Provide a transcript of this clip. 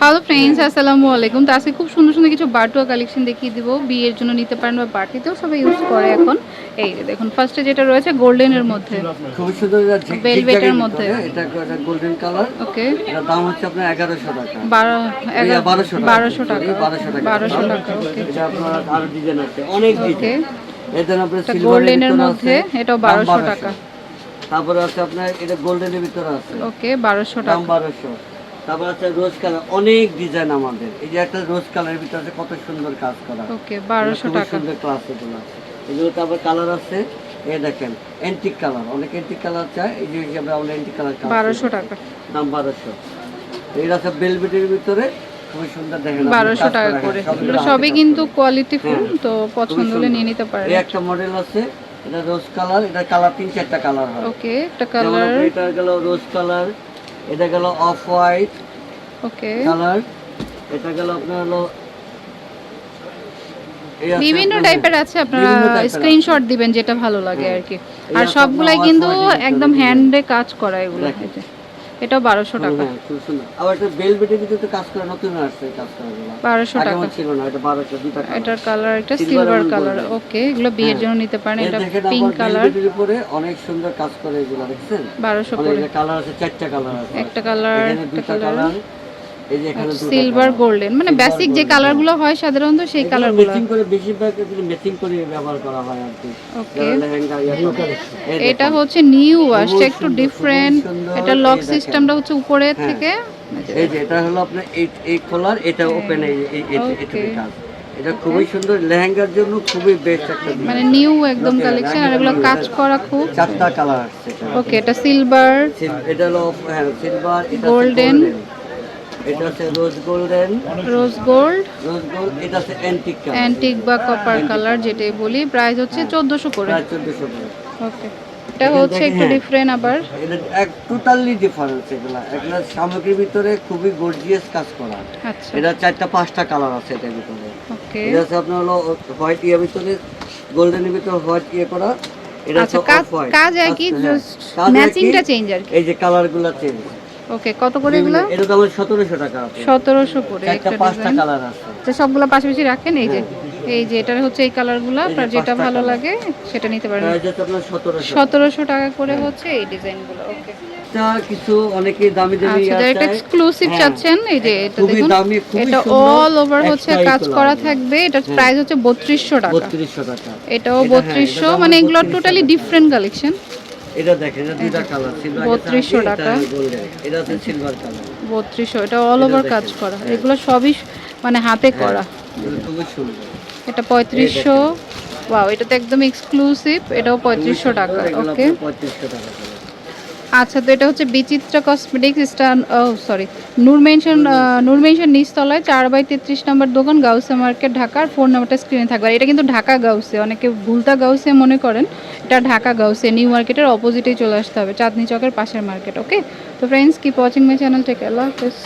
Hello friends আসসালামু আলাইকুম। তো আজকে খুব সুন্দর সুন্দর কিছু বাটুয়া কালেকশন দেখিয়ে দিব। বিয়ের জন্য নিতে পারেন বা পার্টিতেও সবাই ইউজ করে এখন। এই দেখুন ফার্স্টে যেটা রয়েছে গোল্ডেনের মধ্যে। খুবই সুন্দর এটা ঝিক- এর মধ্যে। এটা এটা গোল্ডেন কালার ওকে এটার দাম হচ্ছে আপনার এগারোশো টাকা। বারো এগারো বারোশো টাকা। বারোশো টাকা। বারোশো টাকা। বারোশো টাকা ওকে এটা আপনার আরও ডিজাইন আছে। অনেক ডিজাইন এদের আপনার এটা সিলভারের গোল্ডেনের মধ্যে এটাও দাম বারোশো টাকা। তারপরে আছে আপনার এটা গোল্ডেনের ভিতরে আছে। ওকে বারোশো দাম টাকা। বারোশো। তারপর আছে রোজ কালার অনেক ডিজাইন আমাদের। এই যে একটা রোজ কালারের ভিতরে আছে কত সুন্দর কাজ করা। ওকে বারোশো খুবই টাকা। সুন্দর ক্লাস এগুলো এগুলো তারপর কালার আছে এই দেখেন অ্যান্টিক কালার অনেক অ্যান্টিক কালার চাই এই যে হিসাবে আমরা অ্যান্টিক কালার বারোশো টাকা। দাম বারোশো। এর আছে বেলভেটের ভিতরে খুবই সুন্দর দেখেন আপনি বারোশো কাজ টাকা করে এগুলো সবই কিন্তু কোয়ালিটি ফুল হ্যাঁ, তো পছন্দ হলে নিয়ে নিতে পারেন। এই একটা মডেল আছে এটা রোজ কালার এটা কালার তিন চারটা কালার হয়। ওকে একটা কালার এটা গেল রোজ কালার এটা গেল অফ হোয়াইট ওকে কালার এটা গেল আপনার হলো বিভিন্ন টাইপের আছে আপনারা স্ক্রিনশট দিবেন যেটা ভালো লাগে আর কি। আর সবগুলাই কিন্তু একদম হ্যান্ডে কাজ করা এগুলো। এটাও বারোশো টাকা। হ্যাঁ, খুব সুন্দর। আবার এটা বেলভেটের ভিতরে কাজ করা নতুন আসছে কাজ করা। বারোশো টাকা। ছিল না এটা বারোশো দুটা এটার কালার একটা সিলভার কালার ওকে এগুলো বিয়ের হ্যাঁ। জন্য নিতে পারেন এটা পিঙ্ক কালারের উপরে অনেক সুন্দর কাজ করে এগুলো দেখছেন? বারোশো করে। কালার আছে চারটা কালার আছে। একটা কালার একটা কালার সিলভার গোল্ডেন মানে বেসিক যে কালারগুলো হয় সাধারণত সেই কালারগুলো। ম্যাচিং করে বেশিরভাগ ম্যাচিং করে ব্যবহার করা হয় আর কি। এটা হচ্ছে নিউ আসছে একটু ডিফারেন্ট এটা লক সিস্টেমটা হচ্ছে উপরের হ্যাঁ। থেকে। এই যে এটা হলো আপনার এই খোলার এটা ওপেন এই এই এটা খুবই সুন্দর লেহেঙ্গার জন্য খুবই বেস্ট একটা মানে নিউ একদম কালেকশন আর এগুলো কাজ করা খুব। চারটা কালার এটা। ওকে এটা সিলভার সিল- এটা হলো হ্যাঁ সিলভার এটা Golden. এটা হচ্ছে rose golden rose gold rose gold এটা হচ্ছে অ্যান্টিক কালার অ্যান্টিক বা কপার কালার যেটাই বলি প্রাইস হচ্ছে চোদ্দোশো করে। প্রায় চোদ্দশো করে। ওকে এটা হচ্ছে একটু হ্যাঁ। ডিফারেন্ট আবার। এটা এক টোটালি ডিফারেন্স এগুলা। এগুলা সামগ্রীর ভিতরে খুবই গর্জিয়াস কাজ করা। আচ্ছা। এটা চারটা পাঁচটা কালার আছে এটার ভিতরে। ওকে এটা হচ্ছে আপনার হলো হোয়াইট ইয়ের ভিতরে গোল্ডেনের ভিতরে হোয়াইট ইয়ে করা। এটা আচ্ছা হচ্ছে কাজ কাজ একই হ্যাঁ। জাস্ট ম্যাচিংটা চেঞ্জ আর এই যে কালারগুলা চেঞ্জ ওকে কত করে এগুলো? তো আমার সতেরোশো টাকা আছে। সতেরোশো করে একটা পাঁচটা কালার আছে। তো সবগুলো পাশাপাশি রাখেন? এই যে এই যে এটা হচ্ছে এই কালারগুলো হ্যাঁ। আপনার যেটা ভালো লাগে সেটা নিতে পারেন। আপনার সতেরোশো। টাকা করে হচ্ছে এই ডিজাইনগুলো ওকে এটা কিছু অনেকে দামি দামি আচ্ছা এটা এক্সক্লুসিভ হ্যাঁ। চাচ্ছেন এই যে এটা দেখুন এটা অল ওভার হচ্ছে কাজ করা থাকবে এটার হ্যাঁ। প্রাইস হচ্ছে বত্রিশশো টাকা। বত্রিশশো টাকা। এটাও এটা হ্যাঁ, বত্রিশশো এটা দাম মানে এগুলো টোটালি ডিফারেন্ট কালেকশন এটা দেখেন এটা দুইটা কালার সিলভার 3200 টাকা। এটা হচ্ছে সিলভার কালার বত্রিশশো এটা অল ওভার কাজ করা। এগুলো সবই মানে হাতে করা। এটা খুবই সুন্দর। এটা পঁয়ত্রিশশো। ওয়াও এটা তো একদম এক্সক্লুসিভ এটাও পঁয়ত্রিশশো টাকা ওকে আপনার পঁয়ত্রিশশো টাকা করে। আচ্ছা তো এটা হচ্ছে বিচিত্রা কসমেটিক্স স্টান ও সরি নুরমেনশন নুরমেনশন নূর নিচতলায়, চার বাই তেত্রিশ নম্বর দোকান, গাউসে মার্কেট, ঢাকার ফোন নাম্বারটা স্ক্রিনে থাকবে। এটা কিন্তু ঢাকা গাউসে, অনেকে ভুলতা গাউসে মনে করেন, এটা ঢাকা গাউসে, নিউ মার্কেটের অপোজিটেই চলে আসতে হবে, চাঁদনি চকের পাশের মার্কেট ওকে তো friends keep watching my channel take আল্লাহ হাফেজ।